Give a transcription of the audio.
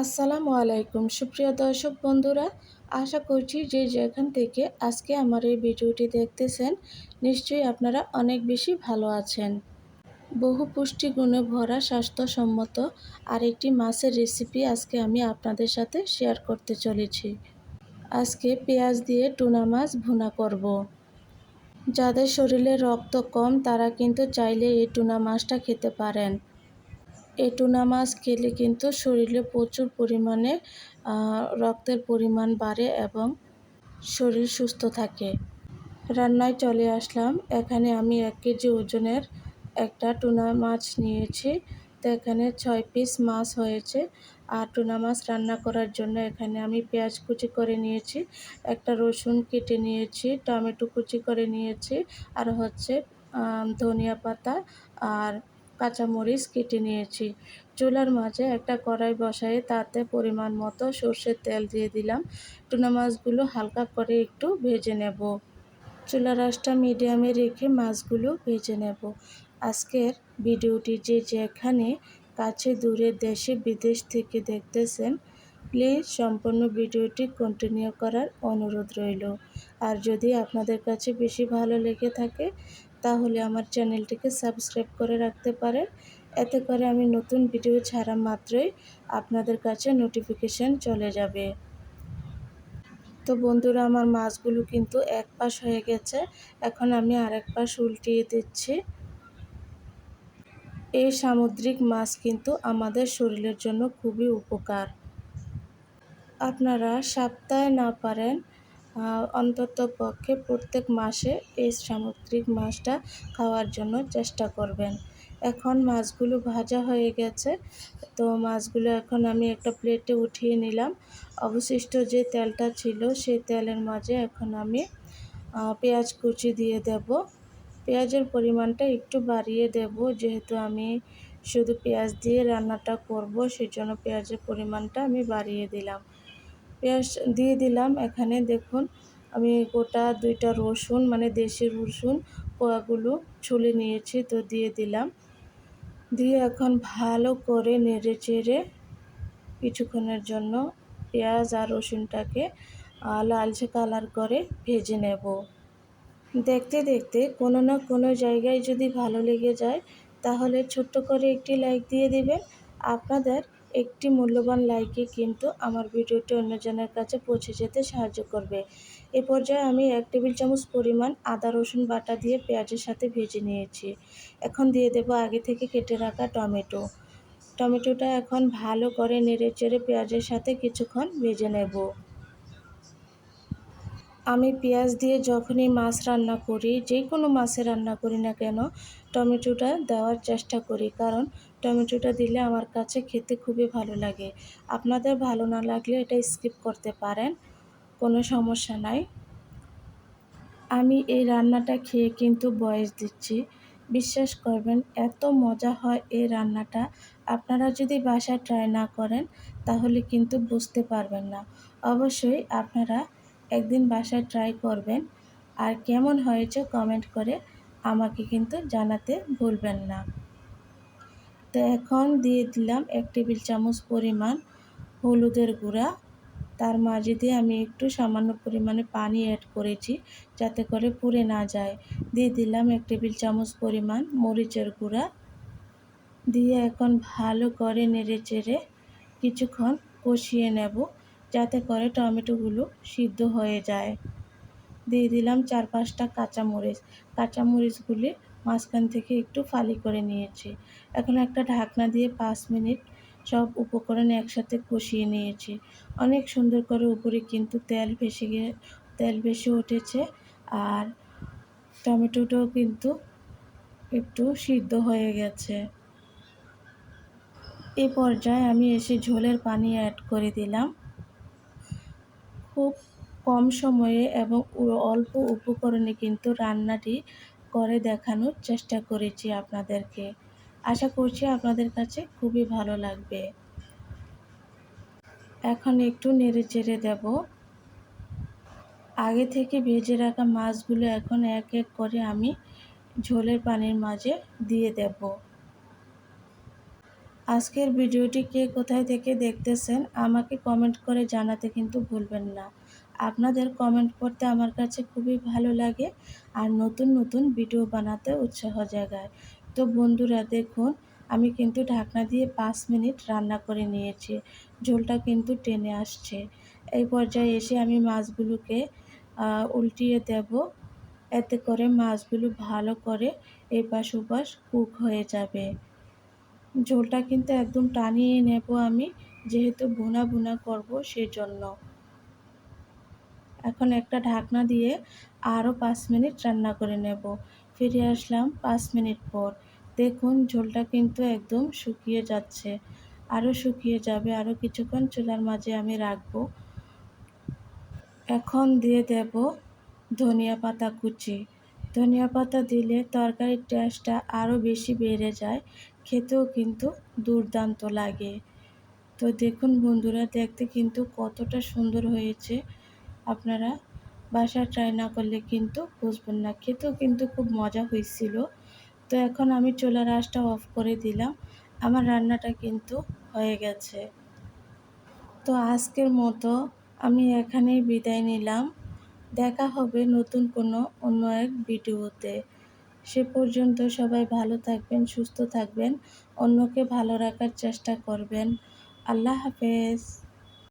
আসসালামু আলাইকুম। সুপ্রিয় দর্শক বন্ধুরা, আশা করছি যে যেখান থেকে আজকে আমার এই ভিডিওটি দেখতেছেন, নিশ্চয়ই আপনারা অনেক বেশি ভালো আছেন। বহু পুষ্টিগুণে ভরা, স্বাস্থ্যসম্মত আরেকটি মাছের রেসিপি আজকে আমি আপনাদের সাথে শেয়ার করতে চলেছি। আজকে পেঁয়াজ দিয়ে টুনা মাছ ভুনা করব। যাদের শরীরে রক্ত কম, তারা কিন্তু চাইলে এই টুনা মাছটা খেতে পারেন। এই টুনা মাছ খেলে কিন্তু শরীরে প্রচুর পরিমাণে রক্তের পরিমাণ বাড়ে এবং শরীর সুস্থ থাকে। রান্নায় চলে আসলাম। এখানে আমি এক কেজি ওজনের একটা টুনা মাছ নিয়েছি। তো এখানে ছয় পিস মাছ হয়েছে। আর টুনা মাছ রান্না করার জন্য এখানে আমি পেঁয়াজ কুচি করে নিয়েছি, একটা রসুন কেটে নিয়েছি, টমেটো কুচি করে নিয়েছি, আর হচ্ছে ধনিয়া পাতা, আর কাঁচামরিচ কেটে নিয়েছি। চুলার মাঝে একটা কড়াই বসায়ে তাতে পরিমাণ মতো সর্ষের তেল দিয়ে দিলাম। টুনা মাছগুলো হালকা করে একটু ভেজে নেব। চুলার আঁচটা মিডিয়ামে রেখে মাছগুলো ভেজে নেব। আজকের ভিডিওটি যে যেখানে কাছে দূরে দেশে বিদেশ থেকে দেখতেছেন, প্লিজ সম্পূর্ণ ভিডিওটি কন্টিনিউ করার অনুরোধ রইল। আর যদি আপনাদের কাছে বেশি ভালো লেগে থাকে তাহলে আমার চ্যানেলটিকে সাবস্ক্রাইব করে রাখতে পারেন। এতে করে আমি নতুন ভিডিও ছাড়া মাত্রই আপনাদের কাছে নোটিফিকেশান চলে যাবে। তো বন্ধুরা, আমার মাছগুলো কিন্তু এক পাশ হয়ে গেছে। এখন আমি আরেক পাশ উল্টিয়ে দিচ্ছি। এই সামুদ্রিক মাছ কিন্তু আমাদের শরীরের জন্য খুবই উপকার। আপনারা সপ্তাহে না পারেন অন্তত পক্ষে প্রত্যেক মাসে এই সামুদ্রিক মাছটা খাওয়ার জন্য চেষ্টা করবেন। এখন মাছগুলো ভাজা হয়ে গেছে। তো মাছগুলো এখন আমি একটা প্লেটে উঠিয়ে নিলাম। অবশিষ্ট যে তেলটা ছিল, সেই তেলের মাঝে এখন আমি পেঁয়াজ কুচি দিয়ে দেব। পেঁয়াজের পরিমাণটা একটু বাড়িয়ে দেব, যেহেতু আমি শুধু পেঁয়াজ দিয়ে রান্নাটা করব সেই জন্য পেঁয়াজের পরিমাণটা আমি বাড়িয়ে দিলাম। পেঁয়াজ দিয়ে দিলাম। এখানে দেখুন, আমি গোটা দুইটা রসুন মানে দেশি রসুন কোয়াগুলো ছুলে নিয়েছি, তো দিয়ে দিলাম। দিয়ে এখন ভালো করে নেড়ে চেড়ে কিছুক্ষণের জন্য পেঁয়াজ আর রসুনটাকে লালচে কালার করে ভেজে নেব। দেখতে দেখতে কোনো না কোনো জায়গায় যদি ভালো লেগে যায়, তাহলে ছোট্ট করে একটি লাইক দিয়ে দিবেন। আপনাদের একটি মূল্যবান লাইকে কিন্তু আমার ভিডিওটি অন্যজনের কাছে পৌঁছে যেতে সাহায্য করবে। এ পর্যায়ে আমি এক টেবিল চামচ পরিমাণ আদা, রসুন বাটা দিয়ে পেঁয়াজের সাথে ভেজে নিয়েছি। এখন দিয়ে দেব আগে থেকে কেটে রাখা টমেটো। টমেটোটা এখন ভালো করে নেড়ে চেড়ে পেঁয়াজের সাথে কিছুক্ষণ ভেজে নেব। আমি পেঁয়াজ দিয়ে যখনই মাছ রান্না করি যে কোনো মাছে রান্না করি না কেন, টমেটোটা দেওয়ার চেষ্টা করি। কারণ টমেটোটা দিলে আমার কাছে খেতে খুবই ভালো লাগে। আপনাদের ভালো না লাগলে এটা স্কিপ করতে পারেন, কোনো সমস্যা নাই। আমি এই রান্নাটা খেয়ে কিন্তু বয়স দিচ্ছি। বিশ্বাস করবেন, এত মজা হয় এই রান্নাটা। আপনারা যদি বাসায় ট্রাই না করেন, তাহলে কিন্তু বুঝতে পারবেন না। অবশ্যই আপনারা একদিন বাসায় ট্রাই করবেন। আর কেমন হয়েছে কমেন্ট করে আমাকে কিন্তু জানাতে ভুলবেন না। তো এখন দিয়ে দিলাম এক টেবিল চামচ পরিমাণ হলুদের গুঁড়া। তার মাঝে দিয়ে আমি একটু সামান্য পরিমাণে পানি অ্যাড করেছি যাতে করে পুড়ে না যায়। দিয়ে দিলাম এক টেবিল চামচ পরিমাণ মরিচের গুঁড়া। দিয়ে এখন ভালো করে নেড়ে চেড়ে কিছুক্ষণ কষিয়ে নেব যাতে করে টমেটোগুলো সিদ্ধ হয়ে যায়। দিয়ে দিলাম চার পাঁচটা কাঁচামরিচ। কাঁচামরিচগুলি মাঝখান থেকে একটু ফালি করে নিয়েছি। এখন একটা ঢাকনা দিয়ে পাঁচ মিনিট সব উপকরণ একসাথে কষিয়ে নিয়েছি। অনেক সুন্দর করে উপরে কিন্তু তেল ভেসে গিয়ে তেল ভেসে উঠেছে আর টমেটোটাও কিন্তু একটু সিদ্ধ হয়ে গেছে। এই পর্যায়ে আমি এসে ঝোলের পানি অ্যাড করে দিলাম। খুব কম সময়ে এবং অল্প উপকরণে কিন্তু রান্নাটি করে দেখানোর চেষ্টা করেছি আপনাদেরকে। আশা করছি আপনাদের কাছে খুবই ভালো লাগবে। এখন একটু নেড়ে চেড়ে দেব। আগে থেকে ভেজে রাখা মাছগুলো এখন এক এক করে আমি ঝোলের পানির মাঝে দিয়ে দেব। আজকের ভিডিওটি কে কোথায় থেকে দেখতেছেন আমাকে কমেন্ট করে জানাতে কিন্তু ভুলবেন না। আপনাদের কমেন্ট করতে আমার কাছে খুবই ভালো লাগে আর নতুন নতুন ভিডিও বানাতে উৎসাহ জাগায়। তো বন্ধুরা, দেখুন, আমি কিন্তু ঢাকনা দিয়ে পাঁচ মিনিট রান্না করে নিয়েছি। ঝোলটা কিন্তু টেনে আসছে। এই পর্যায়ে এসে আমি মাছগুলোকে উল্টিয়ে দেব। এতে করে মাছগুলো ভালো করে এপাশ ওপাশ কুক হয়ে যাবে। ঝোলটা কিন্তু একদম টানিয়ে নেব আমি, যেহেতু ভুনা ভুনা করব সেজন্য। এখন একটা ঢাকনা দিয়ে আরও পাঁচ মিনিট রান্না করে নেব। ফিরে আসলাম পাঁচ মিনিট পর। দেখুন, ঝোলটা কিন্তু একদম শুকিয়ে যাচ্ছে। আরও শুকিয়ে যাবে, আরও কিছুক্ষণ চুলার মাঝে আমি রাখব। এখন দিয়ে দেব ধনিয়া পাতা কুচি। ধনিয়া পাতা দিলে তরকারির টেস্টটা আরও বেশি বেড়ে যায়, খেতেও কিন্তু দুর্দান্ত লাগে। তো দেখুন বন্ধুরা, দেখতে কিন্তু কতটা সুন্দর হয়েছে। আপনারা বাসা ট্রাই না করলে কিন্তু বুঝবেন না। খেতেও কিন্তু খুব মজা হয়েছিল। তো এখন আমি চুলার আঁচটা অফ করে দিলাম। আমার রান্নাটা কিন্তু হয়ে গেছে। তো আজকের মতো আমি এখানেই বিদায় নিলাম। দেখা হবে নতুন কোনো অন্য এক ভিডিওতে। সে পর্যন্ত সবাই ভালো থাকবেন, সুস্থ থাকবেন, অন্যকে ভালো রাখার চেষ্টা করবেন। আল্লাহ হাফেজ।